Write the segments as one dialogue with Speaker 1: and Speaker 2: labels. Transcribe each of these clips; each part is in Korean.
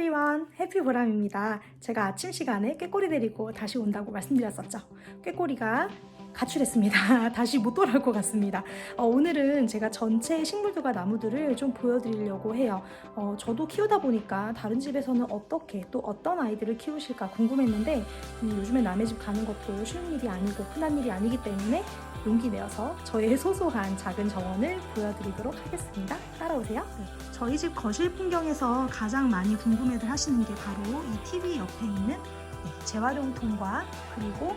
Speaker 1: everyone, 해피 보람입니다. 제가 아침 시간에 꾀꼬리 데리고 다시 온다고 말씀드렸었죠. 꾀꼬리가 가출했습니다. 다시 못 돌아올 것 같습니다. 어, 오늘은 제가 전체 식물들과 나무들을 좀 보여드리려고 해요. 어, 저도 키우다 보니까 다른 집에서는 어떻게 또 어떤 아이들을 키우실까 궁금했는데 음, 요즘에 남의 집 가는 것도 쉬운 일이 아니고 흔한 일이 아니기 때문에 용기 내어서 저의 소소한 작은 정원을 보여드리도록 하겠습니다. 따라오세요. 네. 저희 집 거실 풍경에서 가장 많이 궁금해들 하시는 게 바로 이 TV 옆에 있는 네, 재활용통과 그리고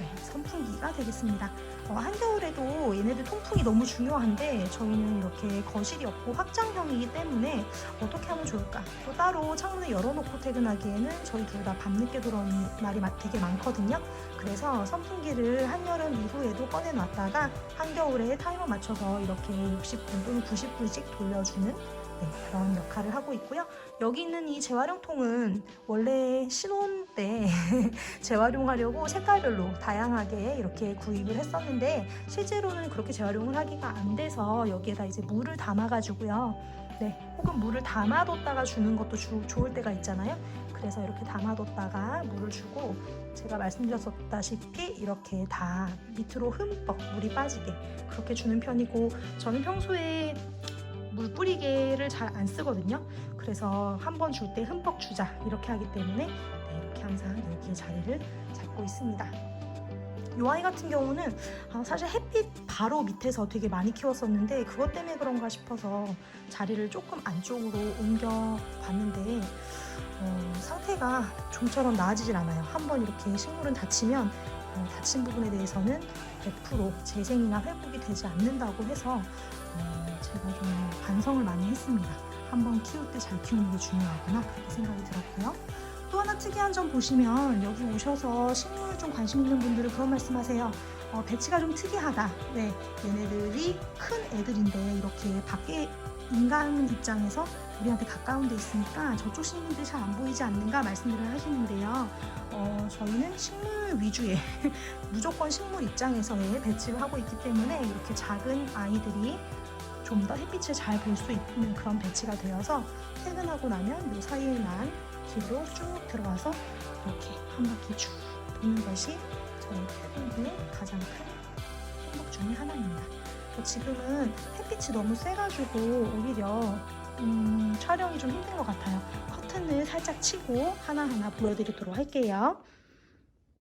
Speaker 1: 네, 선풍기가 되겠습니다. 어, 한겨울에도 얘네들 통풍이 너무 중요한데 저희는 이렇게 거실이 없고 확장형이기 때문에 어떻게 하면 좋을까? 또 따로 창문을 열어놓고 퇴근하기에는 저희 둘 다 밤늦게 들어오는 날이 마- 되게 많거든요. 그래서 선풍기를 한여름 이후에도 꺼내놨다가 한겨울에 타이머 맞춰서 이렇게 60분 또는 90분씩 돌려주는 네, 그런 역할을 하고 있고요. 여기 있는 이 재활용통은 원래 신혼 때 재활용하려고 색깔별로 다양하게 이렇게 구입을 했었는데 실제로는 그렇게 재활용을 하기가 안 돼서 여기에다 이제 물을 담아가지고요. 네, 혹은 물을 담아뒀다가 주는 것도 주- 좋을 때가 있잖아요. 그래서 이렇게 담아뒀다가 물을 주고 제가 말씀드렸다시피 이렇게 다 밑으로 흠뻑 물이 빠지게 그렇게 주는 편이고 저는 평소에 물 뿌리개를 잘 안 쓰거든요. 그래서 한 번 줄 때 흠뻑 주자 이렇게 하기 때문에 네, 이렇게 항상 여기에 자리를 잡고 있습니다. 이 아이 같은 경우는 아, 사실 햇빛 바로 밑에서 되게 많이 키웠었는데 그것 때문에 그런가 싶어서 자리를 조금 안쪽으로 옮겨 봤는데 어, 상태가 좀처럼 나아지질 않아요. 한번 이렇게 식물은 다치면 어, 다친 부분에 대해서는 100% 재생이나 회복이 되지 않는다고 해서 어, 제가 좀 반성을 많이 했습니다. 한번 키울 때 잘 키우는 게 중요하구나 그렇게 생각이 들었고요. 또 하나 특이한 점 보시면 여기 오셔서 식물 좀 관심 있는 분들은 그런 말씀하세요. 어, 배치가 좀 특이하다. 네, 얘네들이 큰 애들인데 이렇게 밖에 인간 입장에서 우리한테 가까운 데 있으니까 저쪽 식물들이 잘 안 보이지 않는가 말씀들을 하시는데요. 어, 저희는 식물 위주의 무조건 식물 입장에서의 배치를 하고 있기 때문에 이렇게 작은 아이들이 좀 더 햇빛을 잘 볼 수 있는 그런 배치가 되어서 퇴근하고 나면 이 사이에만 길로 쭉 들어와서 이렇게 한 바퀴 쭉 도는 것이 저희 퇴근 후의 가장 큰 행복 중의 하나입니다. 어, 지금은 햇빛이 너무 세가지고 오히려 음, 촬영이 좀 힘든 것 같아요. 커튼을 살짝 치고 하나하나 보여드리도록 할게요.